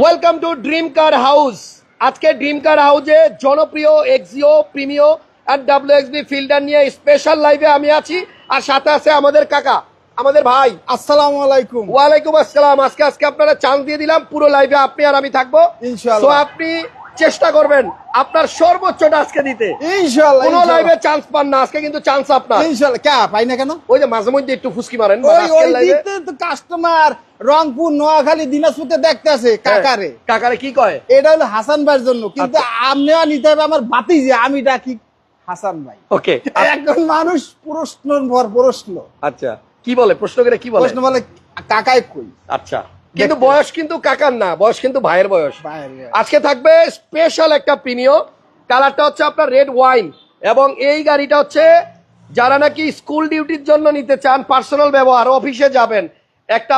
Welcome to dream car house আজকে dream car হাউসে জনপ্রিয় এক্সিও প্রিমিও আর ডাব্লিউ এক্সবি ফিল্ডার নিয়ে স্পেশাল লাইভে আমি আছি। আর সাথে আছে আমাদের কাকা আমাদের ভাই। আসসালাম আলাইকুম। ওয়ালাইকুম আসসালাম। আজকে আজকে আপনারা চান্স দিয়ে দিলাম পুরো লাইভে আপনি আর আমি থাকব। ইনশাআল্লাহ। তো আপনি চেষ্টা করবেন আপনার সর্বোচ্চটা আজকে দিতে। ইনশাআল্লাহ কোনো লাইভে চান্স পান না আজকে কিন্তু চান্স আপনার। ইনশাআল্লাহ কে পাই না কেন? ওই যে মাঝে মধ্যে একটু ফুসকি মারেন তো কাস্টমার রংপুর নোয়াখালী দিনাজপুরতে দেখতে আছে কাকারে। হ্যাঁ, কাকারে কি কয়? এটা হলো হাসান ভাইয়ের জন্য। কিন্তু আচ্ছা। আপনিও নিতে হবে আমার বাতি যে আমি ডাকি হাসান ভাই। ওকে একজন মানুষ প্রশ্ন পর প্রশ্ন। আচ্ছা কি বলে? প্রশ্ন করে কি বলে? প্রশ্ন বলে কাকায় কই? আচ্ছা। কিন্তু বয়স কিন্তু কাকার না বয়স কিন্তু ভাইয়ের বয়স। আজকে থাকবে স্পেশাল একটা প্রিমিয় কালারটা হচ্ছে আপনার রেড ওয়াইন এবং এই গাড়িটা হচ্ছে যারা নাকি স্কুল ডিউটির জন্য নিতে চান পার্সোনাল ব্যবহার অফিসে যাবেন একটা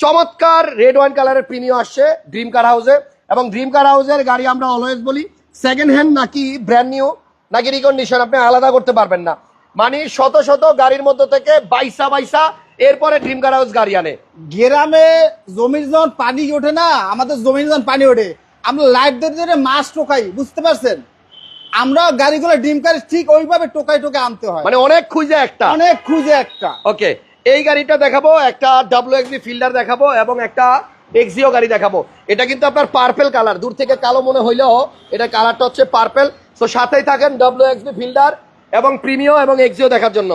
চমৎকার রেড ওয়াইন কালারের প্রিমিয় আসছে ড্রিম কার হাউসে এবং ড্রিম কার হাউসের গাড়ি আমরা অলওয়েজ বলি সেকেন্ড হ্যান্ড নাকি ব্র্যান্ড নিউ নাকি রিকন্ডিশন আপনি আলাদা করতে পারবেন না। মানে শত শত গাড়ির মধ্যে থেকে বাইসা বাইসা এরপরে ড্রিম কার হাউস গাড়ি আনে। গ্রামে জমির যখন পানি ওঠে না আমাদের জমির যখন পানি ওঠে আমরা লাইট ধরে ধরে মাছ টোকাই বুঝতে পারছেন? আমরা গাড়িগুলো ডিম কারে ঠিক ওইভাবে টোকাই টোকে আনতে হয়। মানে অনেক খুঁজে একটা। অনেক খুঁজে একটা। ওকে এই গাড়িটা দেখাবো একটা ডাব্লিউ এক্সবি ফিল্ডার দেখাবো এবং একটা এক্সিও গাড়ি দেখাবো। এটা কিন্তু আপনার পার্পেল কালার দূর থেকে কালো মনে হইলেও এটা কালারটা হচ্ছে পার্পেল তো সাথেই থাকেন ডাব্লিউ এক্সবি ফিল্ডার এবং প্রিমিও এবং এক্সিও দেখার জন্য।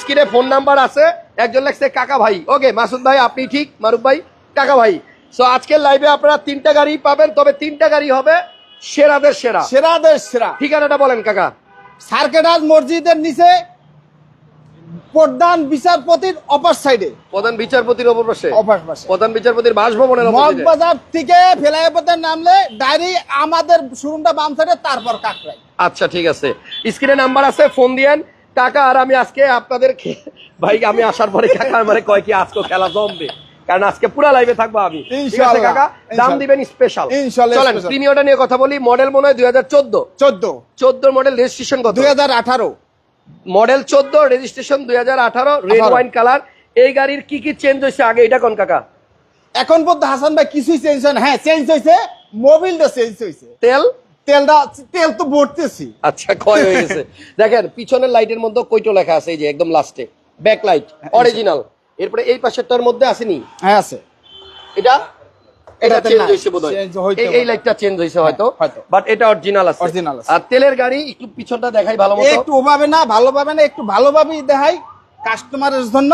স্ক্রিনে ফোন নাম্বার আছে একজন লাগছে কাকা ভাই। ওকে মাসুদ ভাই আপনি ঠিক মারুফ ভাই কাকা ভাই। সো আজকের লাইভে আপনারা তিনটা গাড়ি পাবেন তবে তিনটা গাড়ি হবে সেরাদের সেরা। সেরাদের সেরা। ঠিকানাটা বলেন কাকা। সার্কেটাস মসজিদের নিচে প্রধান বিচারপতির অপার সাইডে। প্রধান বিচারপতির পাশে? অপার পাশে। প্রধান বিচারপতির বাসভবনের। মগবাজার থেকে ফেলাইপথে নামলে ডাইরি আমাদের শোরুমটা বাম সাইডে তারপর কাকরাই আচ্ছা ঠিক আছে। স্ক্রিনে নাম্বার আছে ফোন দিয়েন। কাকা আর আমি আজকে আপনাদের ভাই আমি আসার পরে কাকা মানে কয় কি আজকে খেলা জমবে? কারণ আজকে পুরো লাইভে থাকব আমি। ঠিক আছে কাকা? দাম দিবেন স্পেশাল চলেন। প্রিমিয়টা নিয়ে কথা বলি। মডেল মনে হয় দুই হাজার চোদ্দ। চোদ্দ। চোদ্দ মডেল রেজিস্ট্রেশন কত? দুই হাজার আঠারো। মডেল চোদ্দ রেজিস্ট্রেশন দুই হাজার আঠারো রেড 18 ওয়াইন কালার এই গাড়ির কি কি চেঞ্জ হয়েছে আগে? এটা কোন কাকা? এখন পর্যন্ত হাসান ভাই কিছুই চেঞ্জ হয় হ্যাঁ চেঞ্জ হয়েছে মোবিলটা চেঞ্জ হয়েছে। তেল? তেলটা তেল তো ভরতেছি। আচ্ছা ক্ষয় হয়ে গেছে। দেখেন পিছনের লাইটের মধ্যে কইটো লেখা আছে এই যে একদম লাস্টে ব্যাক লাইট অরিজিনাল। এরপরে এই পাশেরটার মধ্যে আসেনি হ্যাঁ আছে। এটা? এটা চেঞ্জ নাই। বোধহয়। এই- এই লাইটটা চেঞ্জ হয়েছে হয়তো। হয়তো। বাট এটা অরিজিনাল আছে। Original আছে। আর তেলের গাড়ি একটু পিছনটা দেখাই ভালো মতো। একটু ওভাবে না ভালোভাবে না একটু ভালোভাবেই দেখাই কাস্টমারের জন্য।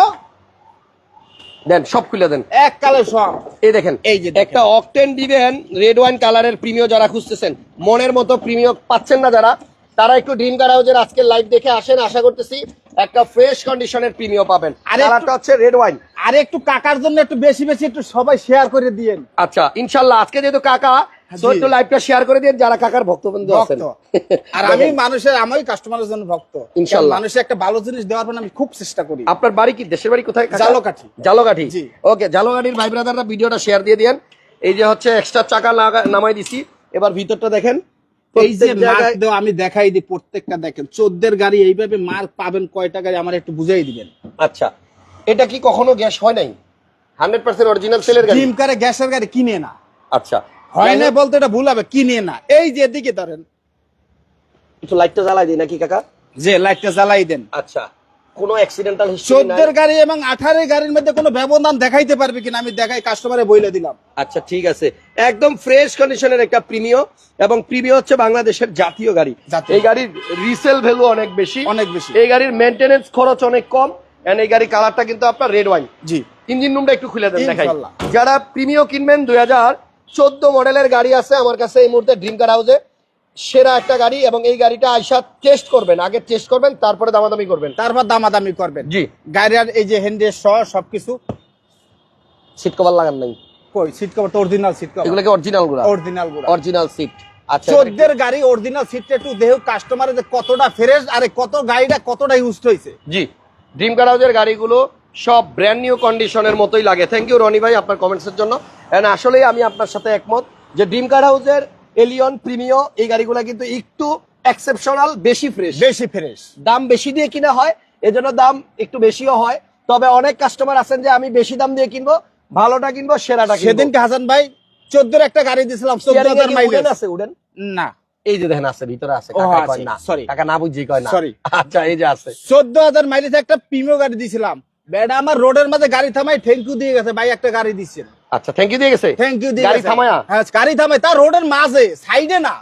দেন সব খুলে দেন। এক কালে সব। এই দেখেন এই যে। একটা অকটেন দিবেন রেড ওয়াইন কালারের প্রিমিয় যারা খুঁজতেছেন মনের মতো প্রিমিয় পাচ্ছেন না যারা তারা একটু ড্রিম কার হাউজের আজকের লাইভ দেখে আসেন আশা করতেছি একটা ফ্রেশ কন্ডিশনের প্রিমিয় পাবেন। আর একটু- হচ্ছে রেড ওয়াইন আর একটু কাকার জন্য একটু বেশি বেশি একটু সবাই শেয়ার করে দিয়েন। আচ্ছা ইনশাল্লাহ আজকে যেহেতু কাকা জি। একটু লাইভটা শেয়ার করে দিন যারা কাকার ভক্তবৃন্দ আছেন। ভক্ত। আর আমি মানুষের আমি কাস্টমারের জন্য ভক্ত। ইনশাআল্লাহ। মানুষের একটা ভালো জিনিস দেওয়ার জন্য আমি খুব চেষ্টা করি। আপনার বাড়ি কি দেশের বাড়ি কোথায় জালকাঠি। জালকাঠি। ওকে জালকাঠির ভাই ব্রাদাররা ভিডিওটা শেয়ার দিয়ে দিয়েন। এই যে হচ্ছে এক্সট্রা চাকা নামাই দিছি। এবার ভিতরটা দেখেন। এই যে মার্ক দেওয়া আমি দেখাই দিই প্রত্যেকটা দেখেন। চোদ্দের গাড়ি এইভাবে মার্ক পাবেন কয়টা গাড়ি আমার একটু বুঝাই দিবেন। আচ্ছা। এটা কি কখনো গ্যাস হয় নাই? হান্ড্রেড পার্সেন্ট অরিজিনাল সেলের গাড়ি? কারে গ্যাসের গাড়ি কিনে না। আচ্ছা। হয় না বলতে এটা ভুল হবে কিনে না। এই যে এদিকে ধরেন। একটু লাইটটা জ্বালাই দিই নাকি কাকা? যে লাইটটা জ্বালাই দেন। আচ্ছা। কোনো অ্যাক্সিডেন্টাল হিস্ট্রি গাড়ি এবং আঠারো গাড়ির মধ্যে কোনো ব্যবধান দেখাইতে পারবে কিনা আমি দেখাই কাস্টমারে বইলে দিলাম। আচ্ছা ঠিক আছে। একদম ফ্রেশ কন্ডিশনের একটা প্রিমিয় এবং প্রিমিয় হচ্ছে বাংলাদেশের জাতীয় গাড়ি। এই গাড়ির রিসেল ভ্যালু অনেক বেশি। অনেক বেশি। এই গাড়ির মেনটেনেন্স খরচ অনেক কম এন্ড এই গাড়ির কালারটা কিন্তু আপনার রেড ওয়াইন জি। ইঞ্জিন রুমটা একটু খুলে দেন দেখাই। যারা প্রিমিয় কিনবেন দুই হাজার চোদ্দ মডেলের গাড়ি আছে আমার কাছে এই মুহূর্তে ড্রিম কার হাউসে সেরা একটা গাড়ি এবং এই গাড়িটা আইসা টেস্ট করবেন আগে টেস্ট করবেন তারপরে দামাদামি করবেন। তারপর দামাদামি করবেন। জি। গাড়ির এই যে হ্যান্ডের সহ সবকিছু। সিট কভার লাগান নাই। কই সিট কভার তো অরিজিনাল সিট কভার এগুলো কি অরিজিনালগুলা অরিজিনালগুলো অরিজিনাল সিট আচ্ছা চোদ্দের গাড়ি অরিজিনাল সিটটা একটু দেহ কাস্টমারের যে কতটা ফ্রেশ আরে কত গাড়িটা কতটা ইউজ হয়েছে। জি। ড্রিম কার হাউসের গাড়িগুলো সব ব্র্যান্ড নিউ কন্ডিশনের মতোই লাগে। থ্যাংক ইউ রনি ভাই আপনার কমেন্টসের জন্য। এন্ড আসলেই আমি আপনার সাথে একমত যে ড্রিম কার হাউসের এলিয়ন প্রিমিও এই গাড়িগুলো কিন্তু একটু এক্সেপশনাল বেশি ফ্রেশ বেশি ফ্রেশ দাম বেশি দিয়ে কিনা হয় এজন্য দাম একটু বেশিও হয়। তবে অনেক কাস্টমার আছেন যে আমি বেশি দাম দিয়ে কিনবো ভালোটা কিনবো সেরাটা সেদিনকে হাসান ভাই চোদ্দোর একটা গাড়ি দিছিলাম চোদ্দ হাজার মাইলেজ আছে উডেন? না। এই যে দেখেন আছে ভিতরে আছে কাকা কয় না বুঝি কয় না। Sorry. আচ্ছা এই যে আছে। চোদ্দ হাজার মাইলেজ একটা প্রিমিয় গাড়ি দিছিলাম। বেটা আমার রোডের মাঝে গাড়ি থামাই থ্যাংক ইউ দিয়ে গেছে ভাই একটা গাড়ি দিচ্ছেন আচ্ছা থ্যাংক ইউ দিয়ে গেছে? থ্যাংক ইউ দিয়ে গাড়ি থামায়া? হ্যাঁ গাড়ি থামাই তার রোডের মাঝে সাইডে না।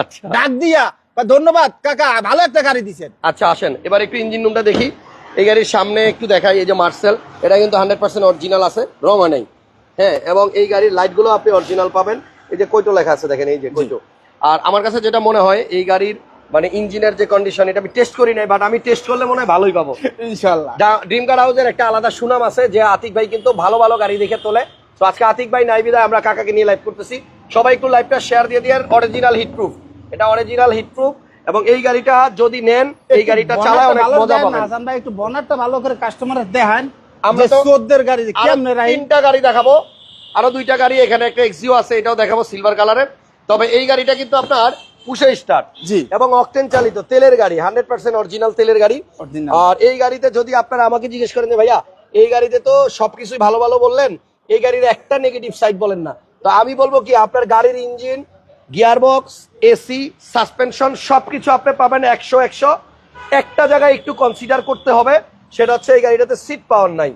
আচ্ছা। ডাক দিয়া বা ধন্যবাদ কাকা ভালো একটা গাড়ি দিছেন। আচ্ছা আসেন। এবার একটু ইঞ্জিন রুমটা দেখি। এই গাড়ির সামনে একটু দেখাই এই যে মার্সেল এটা কিন্তু হান্ড্রেড পার্সেন্ট অরিজিনাল আছে রং হয় নাই। হ্যাঁ এবং এই গাড়ির লাইটগুলো আপনি অরিজিনাল পাবেন। এই যে কৈটো লেখা আছে দেখেন এই যে কৈটো আর আমার কাছে যেটা মনে হয় এই গাড়ির মানে ইঞ্জিনের যে কন্ডিশন এটা আমি টেস্ট করি নাই বাট আমি টেস্ট করলে মনে হয় ভালোই পাবো। ইনশাল্লাহ ড্রিম কার হাউসের একটা আলাদা সুনাম আছে যে আতিক ভাই কিন্তু ভালো ভালো গাড়ি দেখে তোলে। তো আজকে আতিক ভাই নাই বিদায় আমরা কাকাকে নিয়ে লাইভ করতেছি। সবাই একটু লাইভটা শেয়ার দিয়ে দিয়ে অরিজিনাল হিট প্রুফ এটা অরিজিনাল হিট প্রুফ এবং এই গাড়িটা যদি নেন এই গাড়িটা চালায় অনেক মজা পাবেন। হাসান ভাই একটু বনারটা ভালো করে কাস্টমার দেখান আমরা তো- চোদ্দের গাড়ি কেমনে রাই তিনটা গাড়ি দেখাবো। আরও দুইটা গাড়ি এখানে একটা এক্সিও আছে এটাও দেখাবো সিলভার কালারের তবে এই গাড়িটা কিন্তু আপনার পুষে স্টার্ট জি। এবং অকটেন চালিত তেলের গাড়ি হান্ড্রেড পার্সেন্ট অরিজিনাল তেলের গাড়ি। আর এই গাড়িতে যদি আপনারা আমাকে জিজ্ঞেস করেন যে ভাইয়া এই গাড়িতে তো সবকিছুই ভালো ভালো বললেন এই গাড়ির একটা নেগেটিভ সাইড বলেন না। তো আমি বলব কি আপনার গাড়ির ইঞ্জিন গিয়ারবক্স এসি সাসপেনশন সবকিছু আপনি পাবেন একশো একশো। একটা জায়গায় একটু কনসিডার করতে হবে সেটা হচ্ছে এই গাড়িটাতে সিট পাওয়ার নাই।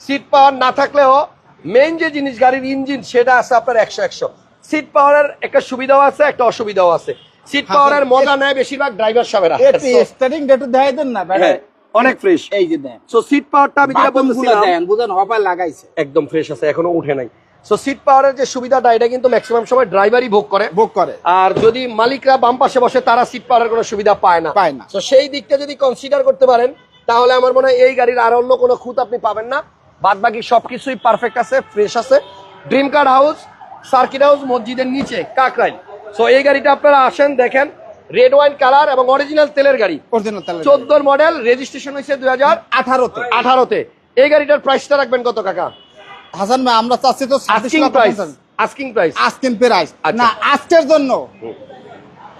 সিট পাওয়ার না থাকলেও মেইন যে জিনিস গাড়ির ইঞ্জিন সেটা আছে আপনার একশো একশো। সিট পাওয়ারের একটা সুবিধাও আছে একটা অসুবিধাও আছে। সিট হ্যাঁ, পাওয়ারের মজা নেয় বেশিরভাগ ড্রাইভার সাহেবেরা। একটু দেখাই দেন না হ্যাঁ, অনেক ফ্রেশ এই যে দেন। সো সিট পাওয়ারটা আমি যেটা বলতেছিলাম দেন বুঝেন হপায় লাগাইছে। একদম ফ্রেশ আছে এখনও উঠে নাই। সো সিট পাওয়ারের যে সুবিধাটা এটা কিন্তু ম্যাক্সিমাম সময় ড্রাইভারই ভোগ করে। বুক করে। আর যদি মালিকরা বাম পাশে বসে তারা সিট পাওয়ার কোনো সুবিধা পায় না। পায় না। তো সেই দিকটা যদি কনসিডার করতে পারেন তাহলে আমার মনে হয় এই গাড়ির আর অন্য কোনো খুঁত আপনি পাবেন না। বাদ বাকি সবকিছুই পারফেক্ট আছে ফ্রেশ আছে। Dream car house circuit house মসজিদের নিচে কাকরাইল। সো এই গাড়িটা আপনারা আসেন দেখেন। রেড ওয়াইন কালার এবং অরিজিনাল তেলের গাড়ি। অরিজিনাল চোদ্দোর মডেল রেজিস্ট্রেশন হয়েছে দুই হাজার আঠারোতে। আঠারোতে। এই গাড়িটার প্রাইসটা রাখবেন কত কাকা? হাসান ভাই আমরা চাচ্ছি তো আস্কিং প্রাইস আস্কিং প্রাইস আজকের প্রাইস। না আজকের জন্য।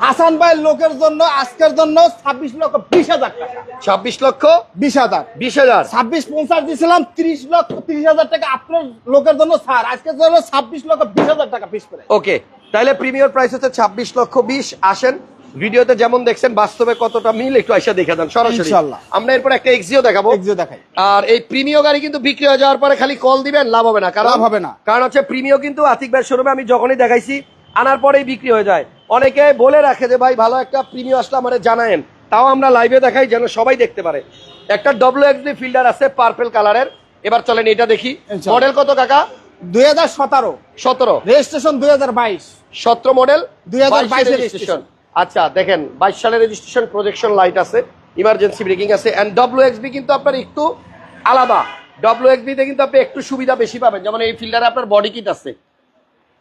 হাসান ভাই লোকের জন্য আজকের জন্য ছাব্বিশ লক্ষ বিশ হাজার টাকা। ছাব্বিশ লক্ষ বিশ হাজার। বিশ হাজার। ছাব্বিশ পঞ্চাশ দিয়েছিলাম ত্রিশ লক্ষ ত্রিশ হাজার টাকা। আপনার লোকের জন্য স্যার আজকের জন্য ছাব্বিশ লক্ষ বিশ হাজার টাকা পিস করে। ওকে তাহলে প্রিমিয়ার প্রাইস হচ্ছে ছাব্বিশ লক্ষ বিশ। আসেন। ভিডিওতে যেমন দেখছেন বাস্তবে কতটা মিল একটু আইসা দেখে দেন সরাসরি। আমরা এরপর একটা এক্সিও দেখাবো। এক্সিও দেখাই। আর এই প্রিমিয় গাড়ি কিন্তু বিক্রি হয়ে যাওয়ার পরে খালি কল দিবেন লাভ হবে না। কারণ লাভ হবে না। কারণ হচ্ছে প্রিমিয় কিন্তু আতিক ভাই শোরুমে আমি যখনই দেখাইছি আনার পরেই বিক্রি হয়ে যায়। অনেকে বলে রাখে যে ভাই ভালো একটা প্রিমিয় আসলে আমাদের জানায়েন। তাও আমরা লাইভে দেখাই যেন সবাই দেখতে পারে। একটা ডব্লিউ এক্সডি ফিল্ডার আছে পার্পেল কালারের এবার চলেন এটা দেখি। মডেল কত কাকা? দুই হাজার সতেরো। সতেরো। রেজিস্ট্রেশন দুই হাজার বাইশ। সতেরো মডেল দুই হাজার বাইশ রেজিস্ট্রেশন আচ্ছা দেখেন বাইশ সালের রেজিস্ট্রেশন প্রজেকশন লাইট আছে ইমার্জেন্সি ব্রেকিং আছে এন্ড ডব্লিউ এক্সবি কিন্তু আপনার একটু আলাদা। ডব্লিউ এক্সবি তে কিন্তু আপনি একটু সুবিধা বেশি পাবেন যেমন এই ফিল্ডারে আপনার বডি কিট আছে।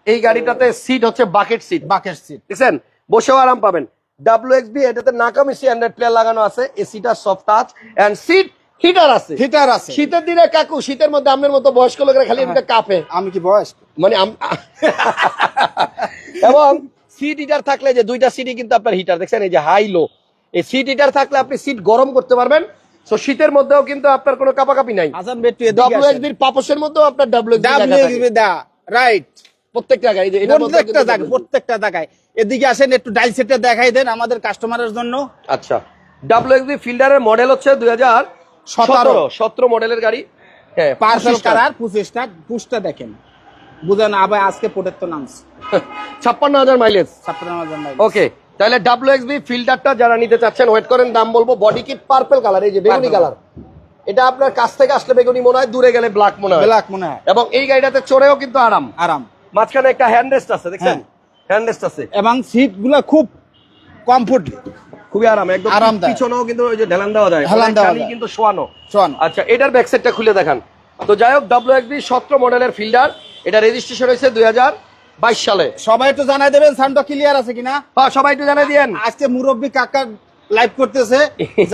এই গাড়িটাতে সিট হচ্ছে বাকেট সিট বাকেট সিট দেখছেন? বসেও আরাম পাবেন। ডাব্লিউ এক্সবি এটাতে নাকামিসি অ্যান্ড্রয়েড প্লেয়ার লাগানো আছে এসিটা soft touch and seat heater আছে। হিটার আছে। শীতের দিনে কাকু শীতের মধ্যে আপনার মতো বয়স্ক লোকেরা খালি এমনিতে কাঁপে। আমি কি বয়স মানে এবং সিট হিটার থাকলে যে দুইটা সিটই কিন্তু আপনার হিটার দেখছেন? এই যে হাই লো এই সিট হিটার থাকলে আপনি সিট গরম করতে পারবেন। তো শীতের মধ্যেও কিন্তু আপনার কোনো কাপাকাপি নাই। হাসান বেটু ডব্লিউ এক্সবির পাপসের মধ্যেও আপনার ডব্লিউ ডাব্লিউ দা রাইট প্রত্যেকটা গাড়ি যে- এটার মধ্যেও প্রত্যেকটা জায়গায় প্রত্যেকটা জায়গায়। এদিকে আসেন একটু ডাইল সেটটা দেখাই দেন আমাদের কাস্টমারের জন্য। আচ্ছা। ডাব্লিউ এক্সবি ফিল্ডারের মডেল হচ্ছে দুই হাজার সতেরো। সতেরো। মডেলের গাড়ি। হ্যাঁ পার্সেল কালার পঁচিশটা পুষটা দেখেন। বুঝেন আবার আজকে পোটের তো নামছে। ছাপ্পান্ন হাজার মাইলেজ ছাপ্পান্ন হাজার মাইল। ওকে তাহলে ডাব্লিউ এক্সবি ফিল্টারটা যারা নিতে চাচ্ছেন ওয়েট করেন দাম বলব বডি কিট পার্পল কালার এই যে বেগুনি কালার এটা আপনার কাছ থেকে আসলে বেগুনি মনে হয় দূরে গেলে ব্ল্যাক মনে হয়। ব্ল্যাক মনে হয়। এবং এই গাড়িটাতে চড়েও কিন্তু আরাম। আরাম। মাঝখানে একটা হ্যান্ড রেস্ট আছে দেখছেন? হ্যাঁ। হ্যান্ড রেস্ট আছে। এবং সিটগুলা খুব কমফোর্ট খুবই আরাম একদম আরামদায়ক। পিছনেও কিন্তু ওই যে ঢেলান দেওয়া যায়। ঢেলান দেওয়া যায়। কিন্তু শোয়ানো। শোয়ানো। আচ্ছা এটার ব্যাক সাইডটা খুলে দেখান। তো যাই হোক ডাব্লিউ এক্সবি সতেরো মডেলের ফিল্ডার এটা রেজিস্ট্রেশন হয়েছে দুই হাজার বাইশ সালে। সবাই একটু জানাই দেবেন সাউন্ডটা ক্লিয়ার আছে কিনা? হ্যাঁ সবাই একটু জানাই দিয়েন। আজকে মুরব্বী কাকা লাইভ করতেছে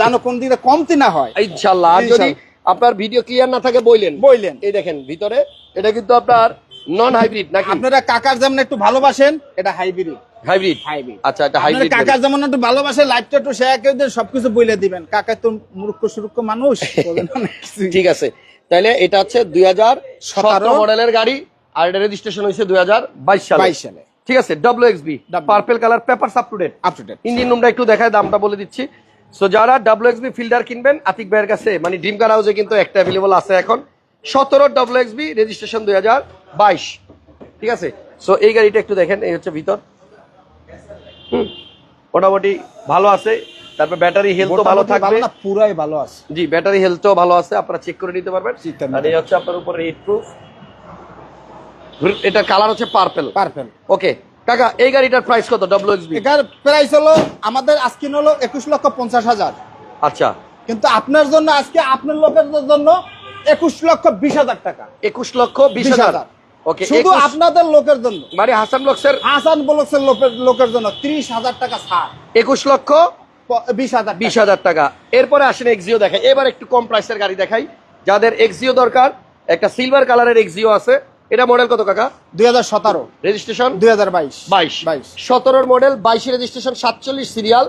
জানো কোন দিকে কমতি না হয়। ইনশাল্লাহ যদি আপনার ভিডিও ক্লিয়ার না থাকে বইলেন। বইলেন। এই দেখেন ভিতরে এটা কিন্তু আপনার নন হাইব্রিড নাকি? আপনারা কাকার যেমন একটু ভালোবাসেন এটা হাইব্রিড হাইব্রিড হাইব্রিড আচ্ছা এটা হাইব্রিড কাকার যেমন একটু ভালোবাসে লাইভটা একটু শেয়ার করে দেন সবকিছু বলে দিবেন। কাকা তো মূর্খ সুরুক্ষ মানুষ। ঠিক আছে। তাহলে এটা হচ্ছে দুই হাজার সতেরো মডেলের গাড়ি। আর এটা রেজিস্ট্রেশন হয়েছে দুই হাজার বাইশ সালে। বাইশ সালে। ঠিক আছে W X B purple colour paper up to date up to date engine রুমটা একটু দেখায় দামটা বলে দিচ্ছি। সো যারা ডাব্লিউ এক্স বি ফিল্ডার কিনবেন আতিক ভাইয়ের কাছে মানে ড্রিম কার হাউসে কিন্তু একটা অ্যাভেলেবল আছে এখন। সতেরো ডাব্লিউ এক্স বি রেজিস্ট্রেশন দুই হাজার বাইশ। ঠিক আছে? সো এই গাড়িটা একটু দেখেন এই হচ্ছে ভিতর। হুম, মোটামুটি ভালো আছে। তারপর ব্যাটারি হেলথও ভালো থাকবে। পুরাই ভালো আছে। জি ব্যাটারি হেলথও ভালো আছে আপনারা চেক করে নিতে পারবেন। আর এই হচ্ছে আপনার উপরে রেড প্রুফ এটা কালার হচ্ছে পার্পেল। পারফেক্ট ওকে কাকা এই গাড়িটার প্রাইস কত? ডাব্লিউ এক্স বি এটার প্রাইস হলো আমাদের আজকে হলো একুশ লক্ষ পঞ্চাশ হাজার। আচ্ছা। কিন্তু আপনার জন্য আজকে আপনার লোকের জন্য একুশ লক্ষ বিশ হাজার টাকা। একুশ লক্ষ বিশ হাজার। ওকে শুধু আপনাদের লোকের জন্য। মানে হাসান ব্লকসের? হাসান ব্লকসের লোকের লোকের জন্য ত্রিশ হাজার টাকা ছাড়। একুশ লক্ষ বিশ হাজার বিশ হাজার টাকা। এরপরে আসেন এক্সিও দেখাই। এবার একটু কম প্রাইসের গাড়ি দেখাই। যাদের এক্সিও দরকার একটা সিলভার কালারের এক্সিও আছে। এটা মডেল কত কাকা? দুই হাজার সতেরো। রেজিস্ট্রেশন দুই হাজার বাইশ। বাইশ। বাইশ। সতেরোর মডেল বাইশে রেজিস্ট্রেশন সাতচল্লিশ সিরিয়াল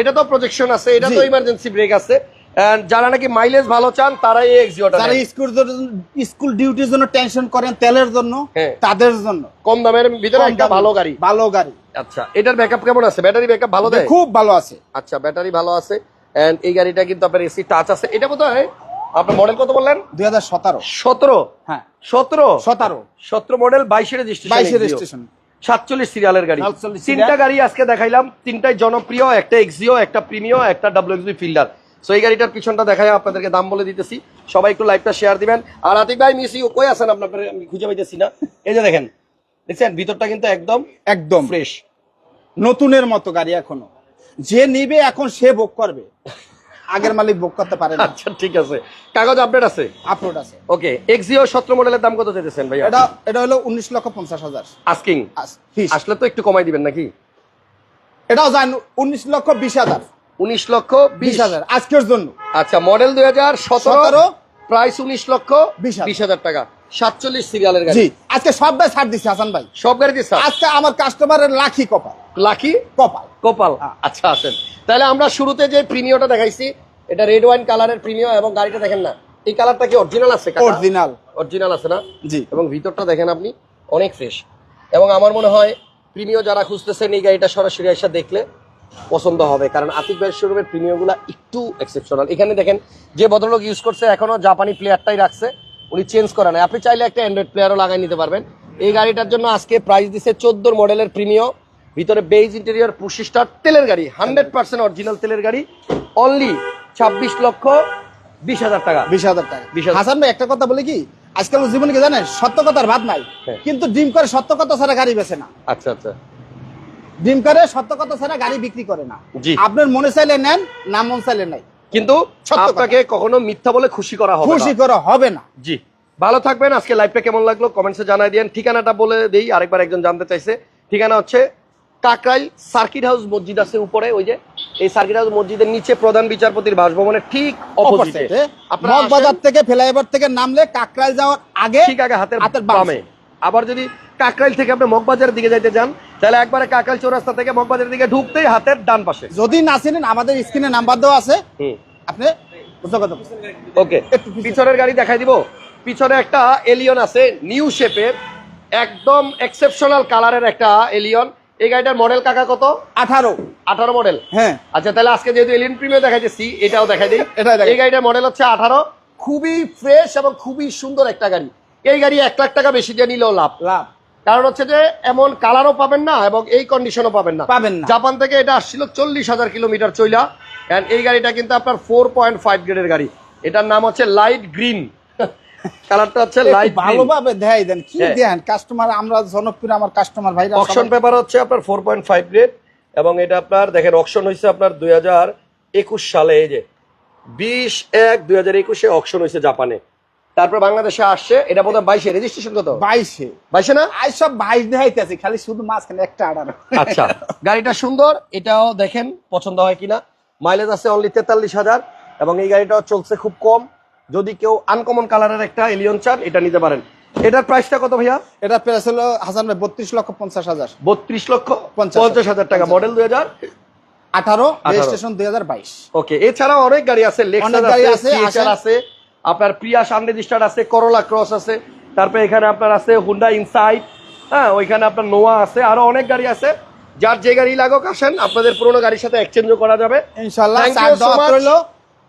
এটা তো প্রজেকশন আছে এটা তো। ইমার্জেন্সি ব্রেক আছে। যারা নাকি মাইলেজ ভালো চান তারা এই এক্সিওটা যারা স্কুল স্কুল ডিউটির জন্য টেনশন করেন তেলের জন্য হ্যাঁ। তাদের জন্য। কম দামের ভিতরে একটা ভালো গাড়ি। ভালো গাড়ি। আচ্ছা এটার ব্যাকআপ কেমন আছে? ব্যাটারি ব্যাকআপ ভালো দেয়? খুব ভালো আছে। আচ্ছা ব্যাটারি ভালো আছে। এন্ড এই গাড়িটা কিন্তু আপনার এসি টাচ আছে। এটা কোথায় আপনার মডেল কত বললেন? দুই হাজার সতেরো। সতেরো? হ্যাঁ। সতেরো? সতেরো। সতেরো মডেল বাইশে রেজিস্ট্রেশন বাইশে রেজিস্ট্রেশন সাতচল্লিশ সিরিয়ালের গাড়ি। তিনটা গাড়ি আজকে দেখাইলাম। তিনটাই জনপ্রিয় একটা এক্সিও একটা প্রিমিও একটা ডাব্লিউ এক্সবি ফিল্ডার সো এই গাড়িটার পিছনটা দেখাই আপনাদেরকে দাম বলে দিতেছি। সবাই একটু লাইভটা শেয়ার দিবেন। আর আতিক ভাই মিস ইউ কই আছেন আপনার আমি খুঁজে পাইতেছি না। এই যে দেখেন দেখছেন? ভিতরটা কিন্তু একদম একদম। ফ্রেশ নতুনের মতো গাড়ি এখনও। যে নিবে এখন সে বুক করবে। আগের মালিক বুক করতে পারে না। আচ্ছা ঠিক আছে। কাগজ আপডেট আছে? আপলোড আছে। ওকে এক্সিও সতেরো মডেলের দাম কত চাইতেছেন ভাই এটা এটা হলো উনিশ লক্ষ পঞ্চাশ হাজার। আস্কিং আসলে তো একটু কমাই দিবেন নাকি? এটাও জান উনিশ লক্ষ বিশ হাজার। উনিশ লক্ষ বিশ বিশ। হাজার আজকের জন্য। আচ্ছা মডেল দুই হাজার সতেরো প্রাইস উনিশ লক্ষ বিশ হাজার। বিশ হাজার টাকা। সাতচল্লিশ সিরিয়ালের গাড়ি। জি আজকে সব ভাই ছাড় দিচ্ছে হাসান ভাই। সব গাড়ি আজকে আমার কাস্টমারের লাখি কপাল। লাকি কপাল। কপাল? হ্যাঁ। আচ্ছা আছেন তাহলে আমরা শুরুতে যে প্রিমিয়টা দেখাইছি এটা রেড ওয়াইন কালারের প্রিমিয় এবং গাড়িটা দেখেন না এই কালারটা কি অরিজিনাল আছে অরিজিনাল অরিজিনাল আছে না? জি। এবং ভিতরটা দেখেন আপনি অনেক ফ্রেশ এবং আমার মনে হয় প্রিমিয় যারা খুঁজতেছেন এই গাড়িটা সরাসরি এসে দেখলে পছন্দ হবে কারণ আতিক ভাইয়ের শোরুমের প্রিমিয়গুলো একটু এক্সেপশনাল এখানে দেখেন যে ভদ্রলোক ইউজ করছে এখনও জাপানি প্লেয়ারটাই রাখছে। উনি চেঞ্জ করা নাই। আপনি চাইলে একটা অ্যান্ড্রয়েড প্লেয়ারও লাগাই নিতে পারবেন। এই গাড়িটার জন্য আজকে প্রাইস দিছে চোদ্দোর মডেলের প্রিমিয় ভিতরে বেজ ইন্টেরিয়র পুশি স্টার তেলের গাড়ি হান্ড্রেড পার্সেন্ট অরিজিনাল তেলের গাড়ি। অনলি ছাব্বিশ লক্ষ বিশ হাজার টাকা। বিশ হাজার টাকা। 20,000 হাসান ভাই একটা কথা বলি কি? আজকাল জীবনে কি জানেন? সত্য কথার ভাত নাই। হ্যাঁ। কিন্তু ডিম করে সত্য কথা ছাড়া গাড়ি বেছে না। আচ্ছা আচ্ছা। ডিম করে সত্য কথা ছাড়া গাড়ি বিক্রি করে না। আপনার মনে চাইলে নেন না মন চাইলে নাই। কিন্তু আপনাকে কখনো মিথ্যা বলে খুশি করা হবে খুশি করা হবে না। জি। ভালো থাকবেন। আজকে লাইভটা কেমন লাগল কমেন্টসে জানাই দিন ঠিকানাটা বলে দেই। আরেকবার একজন জানতে চাইছে। ঠিকানা হচ্ছে কাকরাইল সার্কিট হাউস মসজিদ আছে উপরে ওই যে। এই সার্কিট হাউস মসজিদের নিচে প্রধান বিচারপতির বাসভবনের ঠিক অপোজিটে আপনারা মগবাজার থেকে ফ্লাইওভার থেকে নামলে কাকরাইল যাওয়ার আগে ঠিক আগে হাতের হাতের বামে। আবার যদি কাকরাইল থেকে আপনি মগবাজারের দিকে যাইতে যান তাহলে একবারে কাকরাইল চৌরাস্তা থেকে মগবাজারের দিকে ঢুকতেই হাতের ডান পাশে। যদি না চিনেন আমাদের স্ক্রিনে নাম্বার দেওয়া আছে। আপনি। ওকে পিছনের গাড়ি দেখাই দিব। পিছনে একটা এলিয়ন আছে নিউ শেপের একদম এক্সেপশনাল কালারের একটা এলিয়ন। এই গাড়িটার মডেল কাকা কত? আঠারো। আঠারো মডেল হ্যাঁ। আচ্ছা তাহলে আজকে যেহেতু এলিয়ন প্রিমিয়ার দেখাইতেছি এটাও দেখাই দিই। এই গাড়িটার মডেল হচ্ছে আঠারো। খুবই ফ্রেশ এবং খুবই সুন্দর একটা গাড়ি। এই গাড়ি এক লাখ টাকা বেশি দিয়ে নিলেও লাভ। লাভ। কারণ হচ্ছে যে এমন কালারও পাবেন না এবং এই কন্ডিশনও পাবেন না। পাবেন না। জাপান থেকে এটা আসছিল চল্লিশ হাজার কিলোমিটার চইলা। And এই গাড়িটা কিন্তু আপনার ফোর পয়েন্ট ফাইভ গ্রেডের গাড়ি। এটার নাম হচ্ছে লাইট গ্রিন কালারটা হচ্ছে লাইট ভালোভাবে দেখাই দেন কি হ্যাঁ। দেন কাস্টমার আমরা জনপ্রিয় আমার কাস্টমার অকশন পেপার হচ্ছে আপনার ফোর পয়েন্ট ফাইভ গ্রেড এবং এটা আপনার দেখেন অকশন হয়েছে আপনার দুই হাজার একুশ সালে এই যে। বিশ এক দুই হাজার একুশে অকশন হয়েছে জাপানে। তারপর বাংলাদেশে আসছে এটা বোধহয় বাইশে রেজিস্ট্রেশন কত? বাইশে। বাইশে না? আই সব বাইশ দেখাইতেছি খালি শুধু মাঝখানে একটা আড়ার আচ্ছা গাড়িটা সুন্দর এটাও দেখেন পছন্দ হয় কিনা। মাইলেজ আছে অনলি তেতাল্লিশ হাজার এবং এই গাড়িটাও চলছে খুব কম। যদি কেউ আনকমন কালারের একটা এলিয়ন চান এটা নিতে পারেন। এটার প্রাইসটা কত ভাইয়া? এটা প্রাইস হলো হাসান ভাই বত্রিশ লক্ষ পঞ্চাশ হাজার। বত্রিশ লক্ষ পঞ্চাশ হাজার টাকা মডেল দুই হাজার? আঠারো 18 রেজিস্ট্রেশন দুই হাজার বাইশ। ওকে এছাড়াও অনেক গাড়ি আছে লেক্সাস গাড়ি আছে। আছে। আপনার প্রিয়া সানরেজিস্টার আছে করোলা ক্রস আছে তারপরে এখানে আপনার আছে হুন্ডা ইনসাইট হ্যাঁ ওইখানে আপনার নোয়া আছে আরও অনেক গাড়ি আছে। যার যে গাড়ি লাগুক আসেন আপনাদের পুরোনো গাড়ির সাথে এক্সচেঞ্জও করা যাবে। ইনশাল্লাহ চার দাওয়াত রইল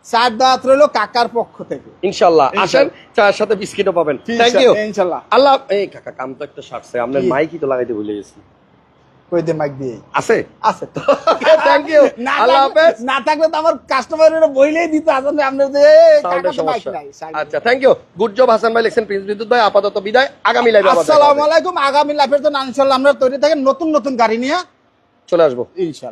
চার দাওয়াত রইল কাকার পক্ষ থেকে। ইনশাল্লাহ আসেন। চায়ের সাথে বিস্কিটও পাবেন। থ্যাংক ইউ ইনশাল্লাহ। আল্লাহ এই কাকা কাম তো একটা সারছে আপনার? মাইকই তো লাগাইতে ভুলে গেছি। কই দে মাইক দিয়ে। আছে? আছে তো। থ্যাংক ইউ না আল্লাহ হাফেজ। না থাকলে তো আমার কাস্টমারের বইলেই দিতে আসলে যে সাইড আচ্ছা thank you good job Hasan ভাই লেখছেন প্রিন্স বিদ্যুৎ ভাই আপাতত বিদায়। আগামী লাইভে আবার দেখা আসসালামু আলাইকুম আগামী আমরা তৈরি থাকেন নতুন নতুন গাড়ি নিয়ে। চলে আসব। ইনশাল্লাহ।